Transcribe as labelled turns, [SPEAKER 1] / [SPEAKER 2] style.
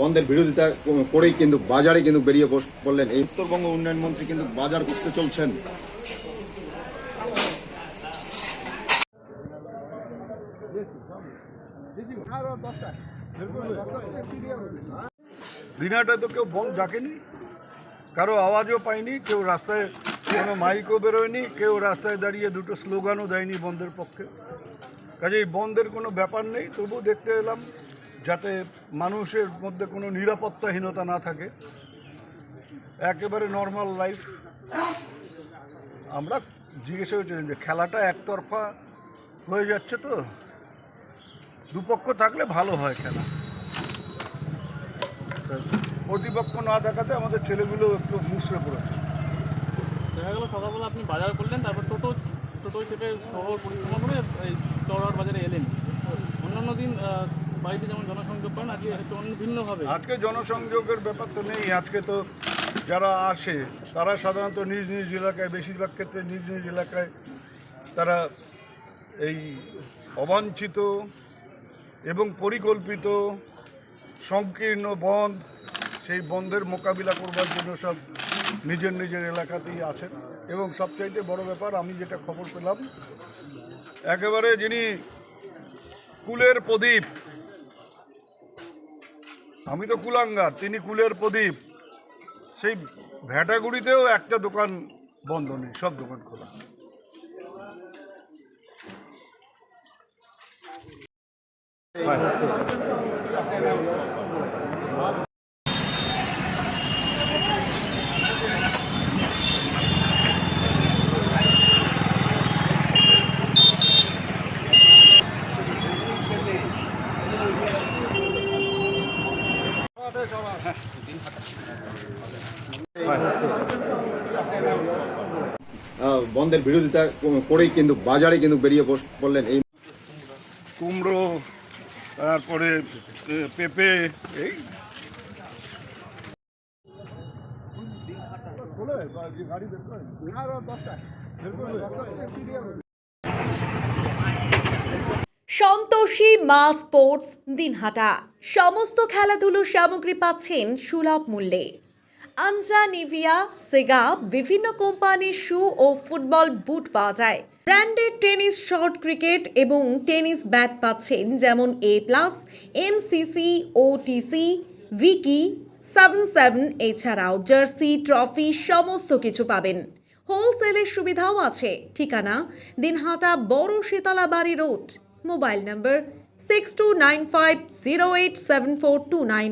[SPEAKER 1] বন্ধের বিরোধিতা করেই কিন্তু বাজারে কিন্তু বেরিয়ে পড়লেন। এই উত্তরবঙ্গ উন্নয়ন মন্ত্রী কিন্তু বাজার করতে চলছেন।
[SPEAKER 2] দিনহাটায় তো কেউ বন্ধ ডাকেনি, কারও আওয়াজও পাইনি, কেউ রাস্তায় কোনো মাইকও বেরোয়নি, কেউ রাস্তায় দাঁড়িয়ে দুটো স্লোগানও দেয়নি বন্ধের পক্ষে। কাজেই বন্ধের কোনো ব্যাপার নেই তবু দেখতে এলাম যাতে মানুষের মধ্যে কোনো নিরাপত্তাহীনতা না থাকে। একেবারে নর্মাল লাইফ আমরা জিজ্ঞেস করেছিলাম যে, খেলাটা একতরফা হয়ে যাচ্ছে তো? দুপক্ষ থাকলে ভালো হয় খেলা। প্রতিপক্ষ না দেখাতে আমাদের ছেলেগুলো একটু মুসড়ে পড়েছে।
[SPEAKER 3] দেখা গেল, সকালবেলা আপনি বাজার করলেন, তারপর টোটো, টোটোয় চেপে শহর পরিক্রমা করে চৌরাট বাজারে এলেন। অন্যান্য দিন বাড়িতে যেমন জনসংযোগ করেন, আজকে একটু অন্য ভিন্নভাবে।
[SPEAKER 2] আজকে জনসংযোগের ব্যাপার তো নেই, আজকে তো যারা আসে, তারা সাধারণত নিজ নিজ এলাকায়, বেশিরভাগ ক্ষেত্রে নিজ নিজ এলাকায় তারা এই অবাঞ্ছিত এবং পরিকল্পিত, সংকীর্ণ বন্ধ, সেই বন্ধের মোকাবিলা করবার জন্য সব নিজের নিজের এলাকাতেই আছেন। এবং সবচাইতে বড় ব্যাপার, আমি যেটা খবর পেলাম, একেবারে যিনি কুলের প্রদীপ আমি তো কুলাঙ্গার, তিনি কুলের প্রদীপ। সেই ভ্যাটাগুড়িতেও একটা দোকান বন্ধ নেই, সব দোকান খোলা।
[SPEAKER 1] বন্ধের বিরোধিতা করেই কিন্তু বাজারে কিন্তু বেরিয়ে পড়লেন এই
[SPEAKER 2] কুমড়ো তারপরে পেঁপে এই।
[SPEAKER 4] সন্তোষী মা স্পোর্টস দিনহাটা। সমস্ত খেলাধুলোর সামগ্রী পাচ্ছেন সুলভ মূল্যে। আনজা, নিভিয়া, সেগা, বিভিন্ন কোম্পানির শু ও ফুটবল বুট পাওয়া যায়। ব্র্যান্ডেড টেনিস, শর্ট ক্রিকেট এবং টেনিস ব্যাট পাচ্ছেন যেমন এ প্লাস এমসিসি ওটিসি ভিকি, সেভেন সেভেন এছাড়াও জার্সি, ট্রফি সমস্ত কিছু পাবেন। হোলসেলের সুবিধাও আছে। ঠিকানা দিনহাটা বড় শীতলা বাড়ি road. mobile number six two nine five zero eight seven four two nine